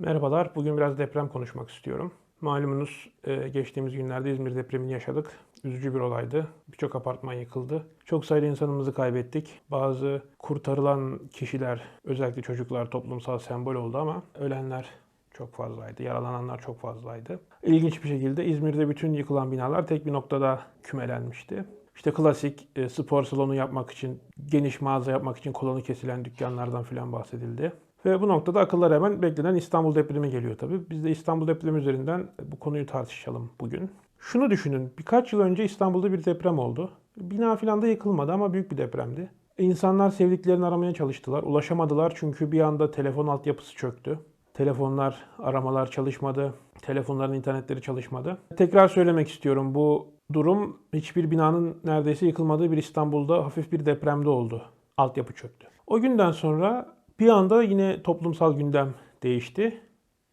Merhabalar. Bugün biraz deprem konuşmak istiyorum. Malumunuz e, geçtiğimiz günlerde İzmir depremini yaşadık. Üzücü bir olaydı. Birçok apartman yıkıldı. Çok sayıda insanımızı kaybettik. Bazı kurtarılan kişiler, özellikle çocuklar toplumsal sembol oldu ama ölenler çok fazlaydı. Yaralananlar çok fazlaydı. İlginç bir şekilde İzmir'de bütün yıkılan binalar tek bir noktada kümelenmişti. İşte klasik e, spor salonu yapmak için, geniş mağaza yapmak için kolonu kesilen dükkanlardan filan bahsedildi. Ve bu noktada akıllara hemen beklenen İstanbul depremi geliyor tabii. Biz de İstanbul depremi üzerinden bu konuyu tartışalım bugün. Şunu düşünün, birkaç yıl önce İstanbul'da bir deprem oldu. Bina filan da yıkılmadı ama büyük bir depremdi. İnsanlar sevdiklerini aramaya çalıştılar. Ulaşamadılar çünkü bir anda telefon altyapısı çöktü. Telefonlar, aramalar çalışmadı. Telefonların internetleri çalışmadı. Tekrar söylemek istiyorum bu durum hiçbir binanın neredeyse yıkılmadığı bir İstanbul'da hafif bir depremde oldu. Altyapı çöktü. O günden sonra bir anda yine toplumsal gündem değişti.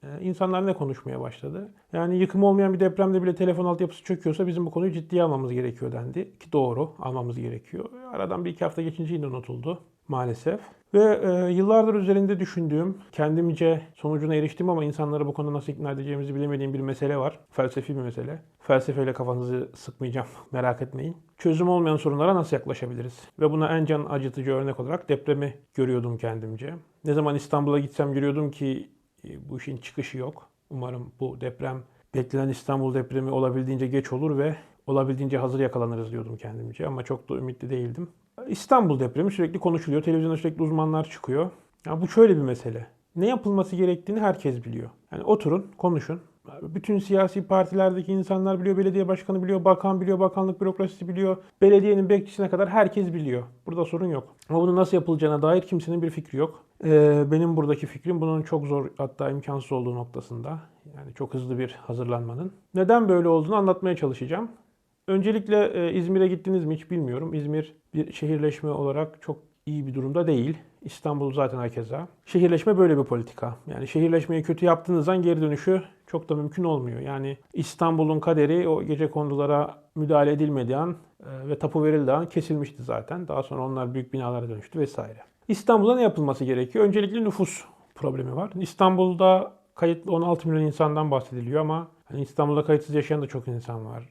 Ee, İnsanlar ne konuşmaya başladı? Yani yıkım olmayan bir depremde bile telefon altyapısı çöküyorsa bizim bu konuyu ciddiye almamız gerekiyor dendi. Ki doğru almamız gerekiyor. Aradan bir iki hafta geçince yine unutuldu maalesef. Ve e, yıllardır üzerinde düşündüğüm, kendimce sonucuna eriştim ama insanları bu konuda nasıl ikna edeceğimizi bilemediğim bir mesele var. Felsefi bir mesele. Felsefeyle kafanızı sıkmayacağım, merak etmeyin. Çözüm olmayan sorunlara nasıl yaklaşabiliriz? Ve buna en can acıtıcı örnek olarak depremi görüyordum kendimce. Ne zaman İstanbul'a gitsem görüyordum ki e, bu işin çıkışı yok. Umarım bu deprem beklenen İstanbul depremi olabildiğince geç olur ve olabildiğince hazır yakalanırız diyordum kendimce ama çok da ümitli değildim. İstanbul depremi sürekli konuşuluyor. Televizyonda sürekli uzmanlar çıkıyor. Ya bu şöyle bir mesele. Ne yapılması gerektiğini herkes biliyor. Yani oturun, konuşun. Bütün siyasi partilerdeki insanlar biliyor, belediye başkanı biliyor, bakan biliyor, bakanlık bürokrasisi biliyor, belediyenin bekçisine kadar herkes biliyor. Burada sorun yok. Ama bunun nasıl yapılacağına dair kimsenin bir fikri yok. Ee, benim buradaki fikrim bunun çok zor hatta imkansız olduğu noktasında. Yani çok hızlı bir hazırlanmanın. Neden böyle olduğunu anlatmaya çalışacağım. Öncelikle e, İzmir'e gittiniz mi hiç bilmiyorum. İzmir bir şehirleşme olarak çok iyi bir durumda değil. İstanbul zaten hakeza. Şehirleşme böyle bir politika. Yani şehirleşmeyi kötü yaptığınızdan geri dönüşü çok da mümkün olmuyor. Yani İstanbul'un kaderi o gece kondulara müdahale edilmediği an e, ve tapu verildiği an kesilmişti zaten. Daha sonra onlar büyük binalara dönüştü vesaire. İstanbul'da ne yapılması gerekiyor? Öncelikle nüfus problemi var. İstanbul'da kayıtlı 16 milyon insandan bahsediliyor ama hani İstanbul'da kayıtsız yaşayan da çok insan var.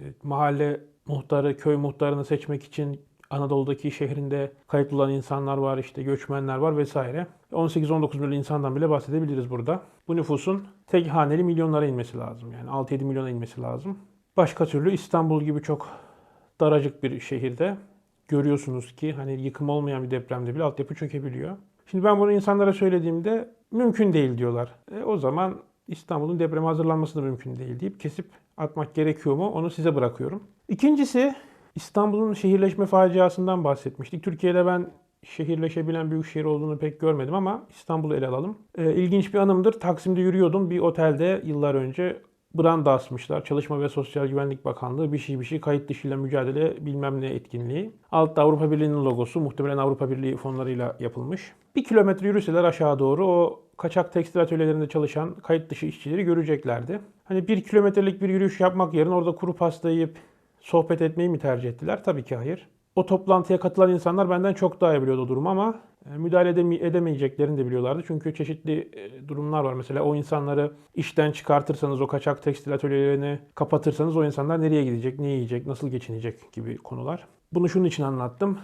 İşte mahalle muhtarı, köy muhtarını seçmek için Anadolu'daki şehrinde kayıtlı olan insanlar var, işte göçmenler var vesaire. 18-19 milyon insandan bile bahsedebiliriz burada. Bu nüfusun tek haneli milyonlara inmesi lazım. Yani 6-7 milyona inmesi lazım. Başka türlü İstanbul gibi çok daracık bir şehirde görüyorsunuz ki hani yıkım olmayan bir depremde bile altyapı çökebiliyor. Şimdi ben bunu insanlara söylediğimde mümkün değil diyorlar. E, o zaman İstanbul'un depreme hazırlanması da mümkün değil deyip kesip atmak gerekiyor mu onu size bırakıyorum. İkincisi İstanbul'un şehirleşme faciasından bahsetmiştik. Türkiye'de ben şehirleşebilen büyük şehir olduğunu pek görmedim ama İstanbul'u ele alalım. E, ilginç bir anımdır. Taksim'de yürüyordum. Bir otelde yıllar önce branda asmışlar. Çalışma ve Sosyal Güvenlik Bakanlığı bir şey bir şey kayıt dışıyla mücadele bilmem ne etkinliği. Altta Avrupa Birliği'nin logosu muhtemelen Avrupa Birliği fonlarıyla yapılmış. Bir kilometre yürüseler aşağı doğru o kaçak tekstil atölyelerinde çalışan kayıt dışı işçileri göreceklerdi. Hani bir kilometrelik bir yürüyüş yapmak yerine orada kuru pasta yiyip sohbet etmeyi mi tercih ettiler? Tabii ki hayır. O toplantıya katılan insanlar benden çok daha iyi biliyordu durumu ama e, müdahale edemeyeceklerini de biliyorlardı. Çünkü çeşitli e, durumlar var. Mesela o insanları işten çıkartırsanız, o kaçak tekstil atölyelerini kapatırsanız o insanlar nereye gidecek, ne yiyecek, nasıl geçinecek gibi konular. Bunu şunun için anlattım.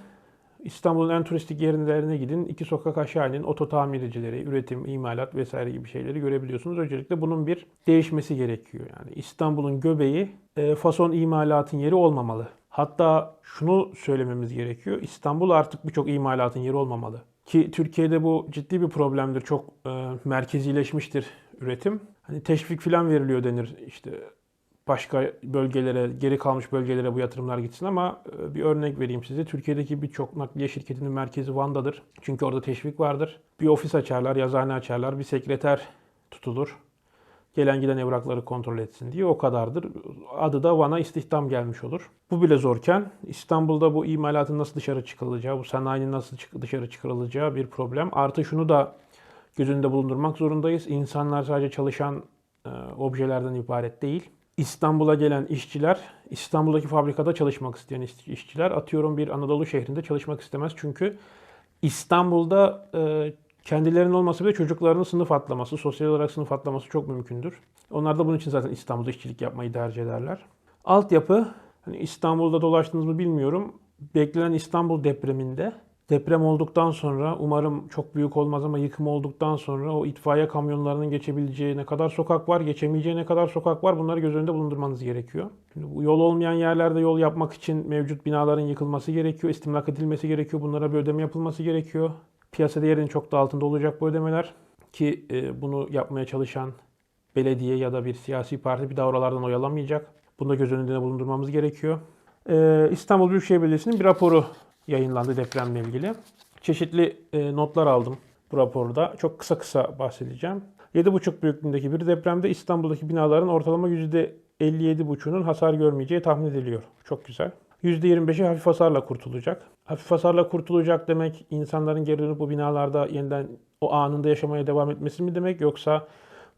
İstanbul'un en turistik yerlerine gidin. iki sokak aşağı inin. Oto tamircileri, üretim, imalat vesaire gibi şeyleri görebiliyorsunuz. Öncelikle bunun bir değişmesi gerekiyor. Yani İstanbul'un göbeği e, fason imalatın yeri olmamalı. Hatta şunu söylememiz gerekiyor. İstanbul artık birçok imalatın yeri olmamalı. Ki Türkiye'de bu ciddi bir problemdir. Çok e, merkezileşmiştir üretim. Hani teşvik falan veriliyor denir. İşte başka bölgelere, geri kalmış bölgelere bu yatırımlar gitsin ama e, bir örnek vereyim size. Türkiye'deki birçok nakliye şirketinin merkezi Van'dadır. Çünkü orada teşvik vardır. Bir ofis açarlar, yazıhane açarlar, bir sekreter tutulur. Gelen giden evrakları kontrol etsin diye o kadardır. Adı da Van'a istihdam gelmiş olur. Bu bile zorken İstanbul'da bu imalatın nasıl dışarı çıkılacağı, bu sanayinin nasıl dışarı çıkarılacağı bir problem. Artı şunu da göz önünde bulundurmak zorundayız. İnsanlar sadece çalışan e, objelerden ibaret değil. İstanbul'a gelen işçiler, İstanbul'daki fabrikada çalışmak isteyen işçiler atıyorum bir Anadolu şehrinde çalışmak istemez. Çünkü İstanbul'da e, Kendilerinin olmasa bile çocuklarının sınıf atlaması, sosyal olarak sınıf atlaması çok mümkündür. Onlar da bunun için zaten İstanbul'da işçilik yapmayı tercih ederler. Altyapı, hani İstanbul'da dolaştınız mı bilmiyorum. Beklenen İstanbul depreminde deprem olduktan sonra umarım çok büyük olmaz ama yıkım olduktan sonra o itfaiye kamyonlarının geçebileceği ne kadar sokak var, geçemeyeceği ne kadar sokak var bunları göz önünde bulundurmanız gerekiyor. Şimdi bu yol olmayan yerlerde yol yapmak için mevcut binaların yıkılması gerekiyor, istimlak edilmesi gerekiyor, bunlara bir ödeme yapılması gerekiyor. Piyasa değerinin çok da altında olacak bu ödemeler ki e, bunu yapmaya çalışan belediye ya da bir siyasi parti bir daha oralardan oy alamayacak. Bunu da göz önünde bulundurmamız gerekiyor. Ee, İstanbul Büyükşehir Belediyesi'nin bir raporu yayınlandı depremle ilgili. Çeşitli e, notlar aldım bu raporda. Çok kısa kısa bahsedeceğim. 7,5 büyüklüğündeki bir depremde İstanbul'daki binaların ortalama %57,5'unun hasar görmeyeceği tahmin ediliyor. Çok güzel. %25'i hafif hasarla kurtulacak. Hafif hasarla kurtulacak demek insanların geri dönüp bu binalarda yeniden o anında yaşamaya devam etmesi mi demek yoksa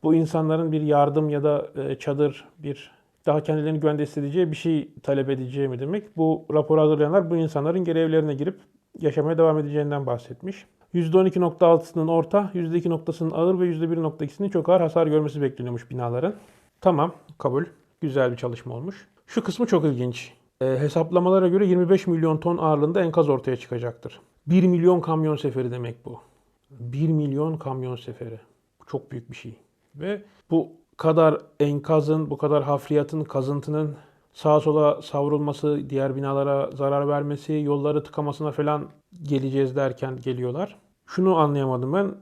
bu insanların bir yardım ya da e, çadır, bir daha kendilerini güvende hissedeceği bir şey talep edeceği mi demek? Bu raporu hazırlayanlar bu insanların geri evlerine girip yaşamaya devam edeceğinden bahsetmiş. %12.6'sının orta, %2.'sının ağır ve %1.2'sinin çok ağır hasar görmesi bekleniyormuş binaların. Tamam, kabul. Güzel bir çalışma olmuş. Şu kısmı çok ilginç. E, hesaplamalara göre 25 milyon ton ağırlığında enkaz ortaya çıkacaktır. 1 milyon kamyon seferi demek bu. 1 milyon kamyon seferi. Çok büyük bir şey. Ve bu kadar enkazın, bu kadar hafriyatın, kazıntının sağa sola savrulması, diğer binalara zarar vermesi, yolları tıkamasına falan geleceğiz derken geliyorlar. Şunu anlayamadım ben.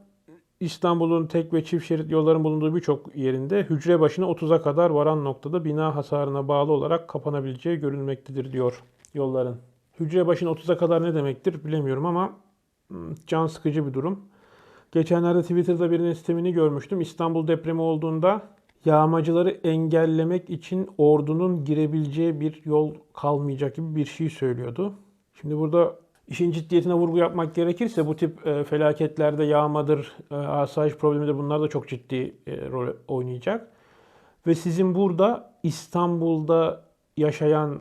İstanbul'un tek ve çift şerit yolların bulunduğu birçok yerinde hücre başına 30'a kadar varan noktada bina hasarına bağlı olarak kapanabileceği görülmektedir diyor yolların. Hücre başına 30'a kadar ne demektir bilemiyorum ama hmm, can sıkıcı bir durum. Geçenlerde Twitter'da birinin sistemini görmüştüm. İstanbul depremi olduğunda yağmacıları engellemek için ordunun girebileceği bir yol kalmayacak gibi bir şey söylüyordu. Şimdi burada işin ciddiyetine vurgu yapmak gerekirse bu tip e, felaketlerde yağmadır, e, asayiş problemidir bunlar da çok ciddi e, rol oynayacak. Ve sizin burada İstanbul'da yaşayan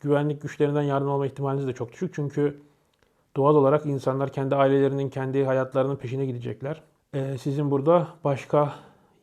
güvenlik güçlerinden yardım alma ihtimaliniz de çok düşük. Çünkü doğal olarak insanlar kendi ailelerinin, kendi hayatlarının peşine gidecekler. Sizin burada başka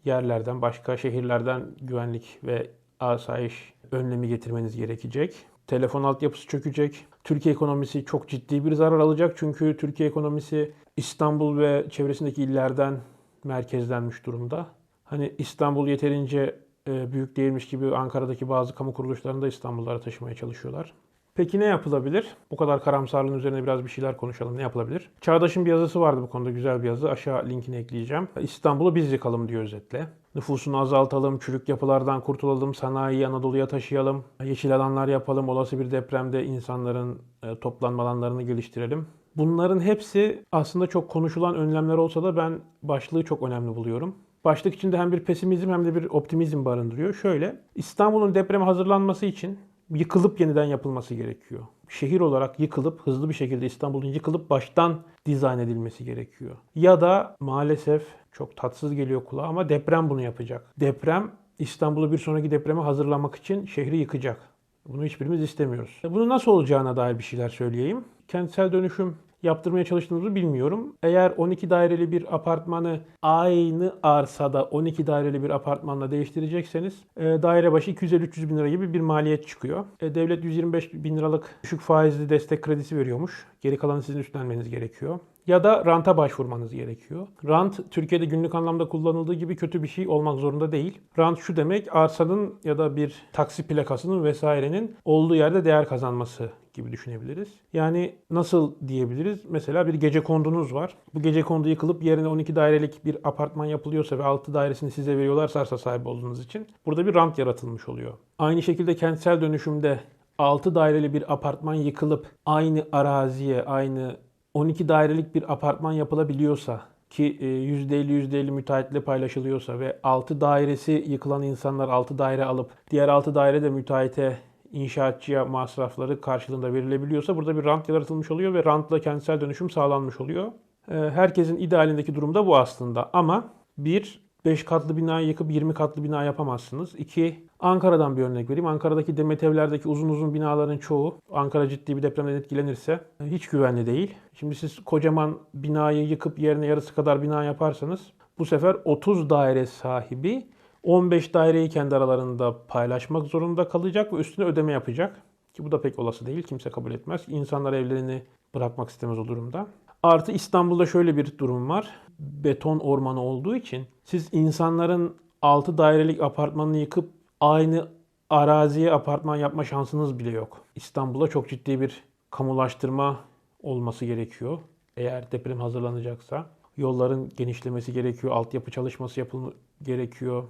yerlerden, başka şehirlerden güvenlik ve asayiş önlemi getirmeniz gerekecek. Telefon altyapısı çökecek. Türkiye ekonomisi çok ciddi bir zarar alacak. Çünkü Türkiye ekonomisi İstanbul ve çevresindeki illerden merkezlenmiş durumda. Hani İstanbul yeterince e, büyük değilmiş gibi Ankara'daki bazı kamu kuruluşlarını da İstanbullara taşımaya çalışıyorlar. Peki ne yapılabilir? Bu kadar karamsarlığın üzerine biraz bir şeyler konuşalım. Ne yapılabilir? Çağdaş'ın bir yazısı vardı bu konuda güzel bir yazı. Aşağı linkini ekleyeceğim. İstanbul'u biz yıkalım diyor özetle. Nüfusunu azaltalım, çürük yapılardan kurtulalım, sanayiyi Anadolu'ya taşıyalım, yeşil alanlar yapalım, olası bir depremde insanların e, toplanma alanlarını geliştirelim. Bunların hepsi aslında çok konuşulan önlemler olsa da ben başlığı çok önemli buluyorum. Başlık içinde hem bir pesimizm hem de bir optimizm barındırıyor. Şöyle, İstanbul'un depreme hazırlanması için yıkılıp yeniden yapılması gerekiyor. Şehir olarak yıkılıp hızlı bir şekilde İstanbul'un yıkılıp baştan dizayn edilmesi gerekiyor. Ya da maalesef çok tatsız geliyor kulağa ama deprem bunu yapacak. Deprem İstanbul'u bir sonraki depreme hazırlamak için şehri yıkacak. Bunu hiçbirimiz istemiyoruz. Bunu nasıl olacağına dair bir şeyler söyleyeyim. Kentsel dönüşüm yaptırmaya çalıştığınızı bilmiyorum. Eğer 12 daireli bir apartmanı aynı arsada 12 daireli bir apartmanla değiştirecekseniz e, daire başı 250-300 bin lira gibi bir maliyet çıkıyor. E, devlet 125 bin liralık düşük faizli destek kredisi veriyormuş. Geri kalanı sizin üstlenmeniz gerekiyor ya da ranta başvurmanız gerekiyor. Rant Türkiye'de günlük anlamda kullanıldığı gibi kötü bir şey olmak zorunda değil. Rant şu demek arsanın ya da bir taksi plakasının vesairenin olduğu yerde değer kazanması gibi düşünebiliriz. Yani nasıl diyebiliriz? Mesela bir gece kondunuz var. Bu gece kondu yıkılıp yerine 12 dairelik bir apartman yapılıyorsa ve 6 dairesini size veriyorlarsa arsa sahibi olduğunuz için burada bir rant yaratılmış oluyor. Aynı şekilde kentsel dönüşümde 6 daireli bir apartman yıkılıp aynı araziye, aynı 12 dairelik bir apartman yapılabiliyorsa ki %50 %50 müteahhitle paylaşılıyorsa ve 6 dairesi yıkılan insanlar 6 daire alıp diğer 6 daire de müteahhite inşaatçıya masrafları karşılığında verilebiliyorsa burada bir rant yaratılmış oluyor ve rantla kentsel dönüşüm sağlanmış oluyor. Herkesin idealindeki durumda bu aslında ama bir 5 katlı binayı yıkıp 20 katlı bina yapamazsınız. 2. Ankara'dan bir örnek vereyim. Ankara'daki demet evlerdeki uzun uzun binaların çoğu Ankara ciddi bir depremden etkilenirse hiç güvenli değil. Şimdi siz kocaman binayı yıkıp yerine yarısı kadar bina yaparsanız bu sefer 30 daire sahibi 15 daireyi kendi aralarında paylaşmak zorunda kalacak ve üstüne ödeme yapacak. Ki bu da pek olası değil. Kimse kabul etmez. İnsanlar evlerini bırakmak istemez o durumda. Artı İstanbul'da şöyle bir durum var. Beton ormanı olduğu için siz insanların 6 dairelik apartmanını yıkıp aynı araziye apartman yapma şansınız bile yok. İstanbul'da çok ciddi bir kamulaştırma olması gerekiyor. Eğer deprem hazırlanacaksa. Yolların genişlemesi gerekiyor, altyapı çalışması yapılması gerekiyor.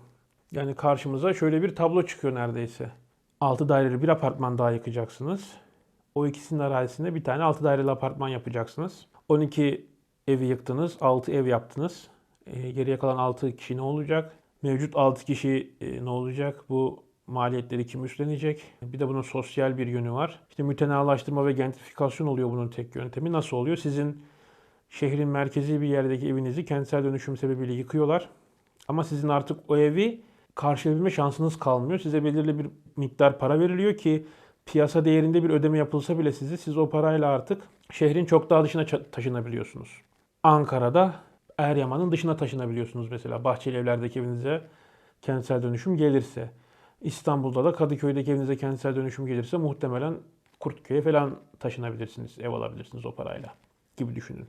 Yani karşımıza şöyle bir tablo çıkıyor neredeyse. 6 daireli bir apartman daha yıkacaksınız. O ikisinin arazisinde bir tane 6 daireli apartman yapacaksınız. 12 evi yıktınız, 6 ev yaptınız. E, geriye kalan 6 kişi ne olacak? Mevcut 6 kişi e, ne olacak? Bu maliyetleri kim üstlenecek? Bir de bunun sosyal bir yönü var. İşte mütenalaştırma ve gentrifikasyon oluyor bunun tek yöntemi. Nasıl oluyor? Sizin şehrin merkezi bir yerdeki evinizi kentsel dönüşüm sebebiyle yıkıyorlar. Ama sizin artık o evi karşılayabilme şansınız kalmıyor. Size belirli bir miktar para veriliyor ki piyasa değerinde bir ödeme yapılsa bile size siz o parayla artık şehrin çok daha dışına taşınabiliyorsunuz. Ankara'da Eryaman'ın dışına taşınabiliyorsunuz mesela Bahçeli evlerdeki evinize kentsel dönüşüm gelirse. İstanbul'da da Kadıköy'deki evinize kentsel dönüşüm gelirse muhtemelen Kurtköy'e falan taşınabilirsiniz, ev alabilirsiniz o parayla gibi düşünün.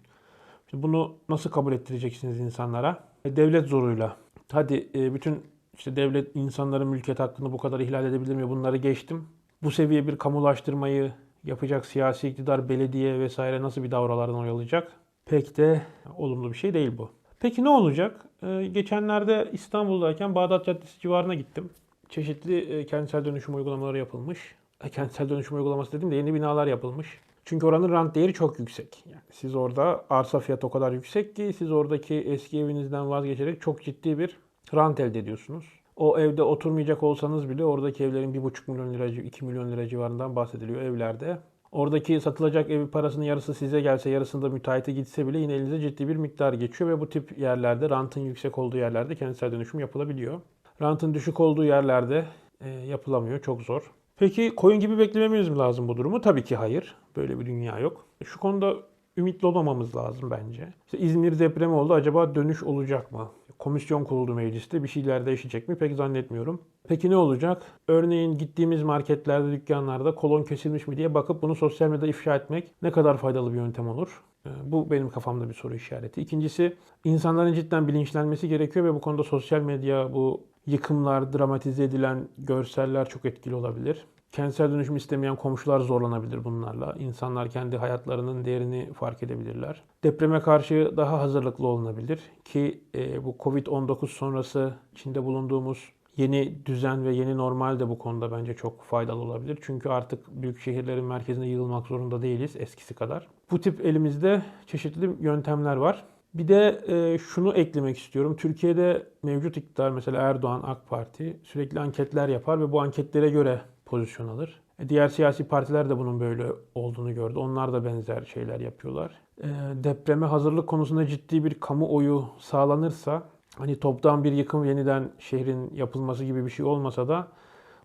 Şimdi bunu nasıl kabul ettireceksiniz insanlara? E, devlet zoruyla. Hadi e, bütün işte devlet insanların mülkiyet hakkını bu kadar ihlal edebilir mi? Bunları geçtim. Bu seviye bir kamulaştırmayı yapacak siyasi iktidar, belediye vesaire nasıl bir davralardan oyalayacak? Pek de olumlu bir şey değil bu. Peki ne olacak? Ee, geçenlerde İstanbul'dayken Bağdat Caddesi civarına gittim. Çeşitli e, kentsel dönüşüm uygulamaları yapılmış. E, kentsel dönüşüm uygulaması dedim de yeni binalar yapılmış. Çünkü oranın rant değeri çok yüksek. Yani siz orada arsa fiyatı o kadar yüksek ki siz oradaki eski evinizden vazgeçerek çok ciddi bir rant elde ediyorsunuz. O evde oturmayacak olsanız bile oradaki evlerin 1,5 milyon lira, 2 milyon lira civarından bahsediliyor evlerde. Oradaki satılacak ev parasının yarısı size gelse, yarısında müteahhite gitse bile yine elinize ciddi bir miktar geçiyor ve bu tip yerlerde, rantın yüksek olduğu yerlerde kentsel dönüşüm yapılabiliyor. Rantın düşük olduğu yerlerde e, yapılamıyor, çok zor. Peki koyun gibi beklememiz mi lazım bu durumu? Tabii ki hayır. Böyle bir dünya yok. Şu konuda ümitli olmamamız lazım bence. İşte İzmir depremi oldu. Acaba dönüş olacak mı? Komisyon kuruldu mecliste. Bir şeyler değişecek mi? Pek zannetmiyorum. Peki ne olacak? Örneğin gittiğimiz marketlerde, dükkanlarda kolon kesilmiş mi diye bakıp bunu sosyal medyada ifşa etmek ne kadar faydalı bir yöntem olur? Ee, bu benim kafamda bir soru işareti. İkincisi insanların cidden bilinçlenmesi gerekiyor ve bu konuda sosyal medya, bu yıkımlar, dramatize edilen görseller çok etkili olabilir. Kentsel dönüşüm istemeyen komşular zorlanabilir bunlarla. İnsanlar kendi hayatlarının değerini fark edebilirler. Depreme karşı daha hazırlıklı olunabilir ki e, bu Covid-19 sonrası içinde bulunduğumuz yeni düzen ve yeni normal de bu konuda bence çok faydalı olabilir. Çünkü artık büyük şehirlerin merkezine yığılmak zorunda değiliz eskisi kadar. Bu tip elimizde çeşitli yöntemler var. Bir de e, şunu eklemek istiyorum. Türkiye'de mevcut iktidar mesela Erdoğan, AK Parti sürekli anketler yapar ve bu anketlere göre pozisyon alır. E, diğer siyasi partiler de bunun böyle olduğunu gördü. Onlar da benzer şeyler yapıyorlar. E, depreme hazırlık konusunda ciddi bir kamuoyu sağlanırsa hani toptan bir yıkım yeniden şehrin yapılması gibi bir şey olmasa da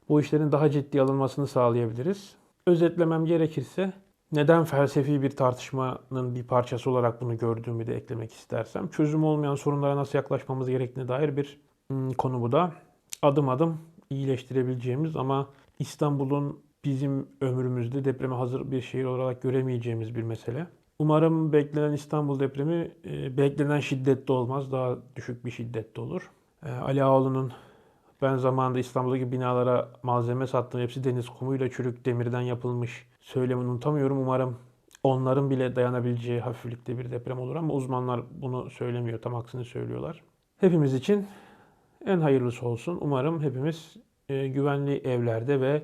bu işlerin daha ciddi alınmasını sağlayabiliriz. Özetlemem gerekirse neden felsefi bir tartışmanın bir parçası olarak bunu gördüğümü de eklemek istersem çözüm olmayan sorunlara nasıl yaklaşmamız gerektiğine dair bir hmm, konu bu da. Adım adım iyileştirebileceğimiz ama İstanbul'un bizim ömrümüzde depreme hazır bir şehir olarak göremeyeceğimiz bir mesele. Umarım beklenen İstanbul depremi e, beklenen şiddette olmaz. Daha düşük bir şiddette olur. E, Ali Ağaoğlu'nun ben zamanında İstanbul'daki binalara malzeme sattım. Hepsi deniz kumuyla çürük demirden yapılmış. Söylemini unutamıyorum. Umarım onların bile dayanabileceği hafiflikte bir deprem olur ama uzmanlar bunu söylemiyor. Tam aksini söylüyorlar. Hepimiz için en hayırlısı olsun. Umarım hepimiz e, güvenli evlerde ve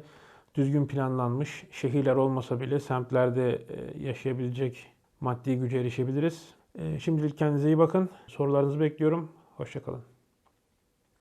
düzgün planlanmış şehirler olmasa bile semtlerde e, yaşayabilecek maddi güce erişebiliriz. E, şimdilik kendinize iyi bakın. Sorularınızı bekliyorum. Hoşçakalın.